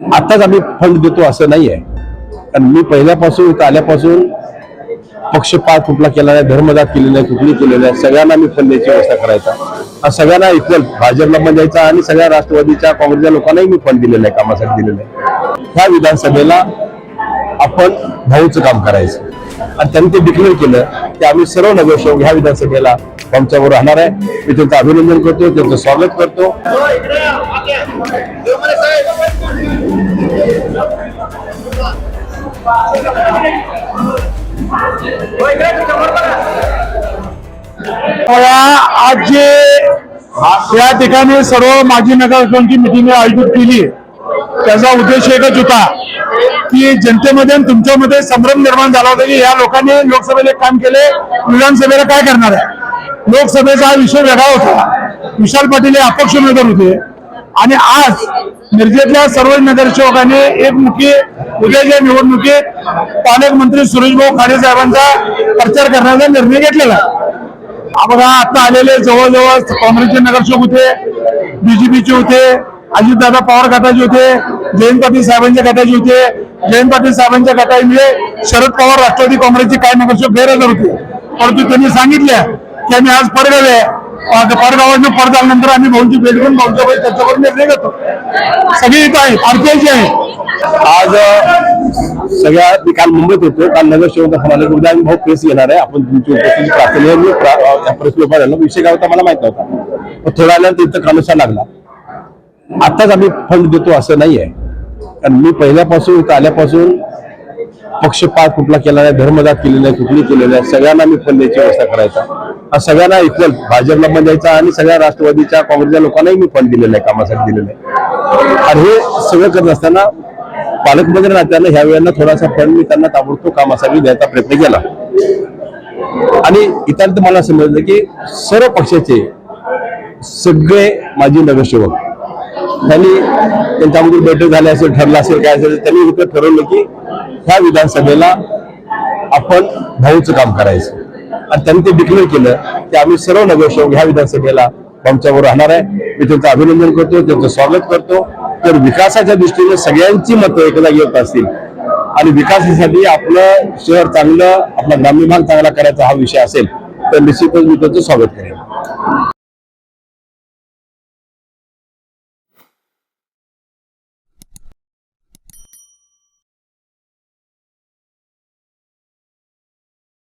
आताच आम्ही फंड देतो असं नाही आहे कारण मी पहिल्यापासून इथं आल्यापासून पक्षपात कुठला केला नाही धर्मदात केली नाही कुठली केलेलं नाही सगळ्यांना मी फंड द्यायची व्यवस्था करायचा. सगळ्यांना इक्वल भाजपला पण द्यायचा आणि सगळ्या राष्ट्रवादीच्या काँग्रेसच्या लोकांनाही मी फंड दिलेला आहे कामासाठी दिलेलं आहे ह्या विधानसभेला आपण भाऊचं काम करायचं. आणि त्यांनी ते डिक्लेअर केलं की आम्ही सर्व नगरसेवक ह्या विधानसभेला आमच्याबरोबर राहणार आहे. मी त्यांचं अभिनंदन करतो त्यांचं स्वागत करतो. आज जे या ठिकाणी सर्व माजी नगरसेवकांची मिटिंग आयोजित केली त्याचा उद्देश एकच होता की जनतेमध्ये आणि तुमच्यामध्ये संभ्रम निर्माण झाला होता की या लोकांनी लोकसभेला काम केले विधानसभेला काय करणार आहे? लोकसभेचा हा विषय वेगळा होता. विशाल पाटील हे अपक्ष उमेदवार होते. आणि आज मिरजेतल्या सर्व नगरसेवकांनी एकमुखी उद्याच्या निवडणुकीत पालकमंत्री सुरेशभाऊ खाडे साहेबांचा प्रचार करण्याचा निर्णय घेतलेला. बघा आता आलेले जवळजवळ काँग्रेसचे नगरसेवक होते बीजेपीचे होते अजितदादा पवार गटाचे होते जयंत पाटील साहेबांच्या गटाचे होते. जयंत पाटील साहेबांच्या गटामुळे शरद पवार राष्ट्रवादी काँग्रेसचे काही नगरसेवक गैरहजर होते. परंतु त्यांनी सांगितलं की आम्ही आज परगाव आहे. परगावातून परत आल्यानंतर आम्ही भाऊंची भेट घेऊन भाऊंच्या त्याच्यावर निर्णय घेतो. सगळी इथं आहे भारतीयाची आहे. आज सगळ्या मी काल मुंबईत होतो काल नगरसेवक म्हणाले उद्या आम्ही भाऊ प्रेस येणार आहे. आपण तुमची उपस्थिती प्रार्थना प्रेस उभा राहिलो. विषय काय होता मला माहीत नव्हता. पण थोड्या वेळानं तिथं कानुसा लागला. आताच आम्ही फंड देतो असं नाही आहे कारण मी पहिल्यापासून इथं आल्यापासून पक्षपात कुठला केला नाही धर्मदात केलेला नाही कुठली केलेला आहे सगळ्यांना मी फंड द्यायची व्यवस्था करायचा. हा सगळ्यांना इक्वल भाजपला पण द्यायचा आणि सगळ्या राष्ट्रवादीच्या काँग्रेसच्या लोकांनाही मी फंड दिलेला आहे कामासाठी दिलेला आहे. आणि हे सगळं करत असताना पालकमंत्री नात्यानं ह्या वेळेला थोडासा फंड मी त्यांना ताबडतोब कामासाठी द्यायचा प्रयत्न केला. आणि इतर मला समजलं की सर्व पक्षाचे सगळे माजी नगरसेवक त्यांनी त्यांच्यामध्ये बैठक झाली असेल ठरलं असेल काय असेल त्यांनी इथं ठरवलं की ह्या विधानसभेला आपण भाऊचं काम करायचं. आणि त्यांनी ते डिक्लेअर केलं की आम्ही सर्व नगरसेवक ह्या विधानसभेला आमच्यावर राहणार आहे. मी त्यांचं अभिनंदन करतो त्यांचं स्वागत करतो. तर विकासाच्या दृष्टीने सगळ्यांची मतं एकदा येत असतील. आणि विकासासाठी आपलं शहर चांगलं आपला ग्रामीण भाग चांगला करायचा हा विषय असेल तर निश्चितच मी त्यांचं स्वागत करेन.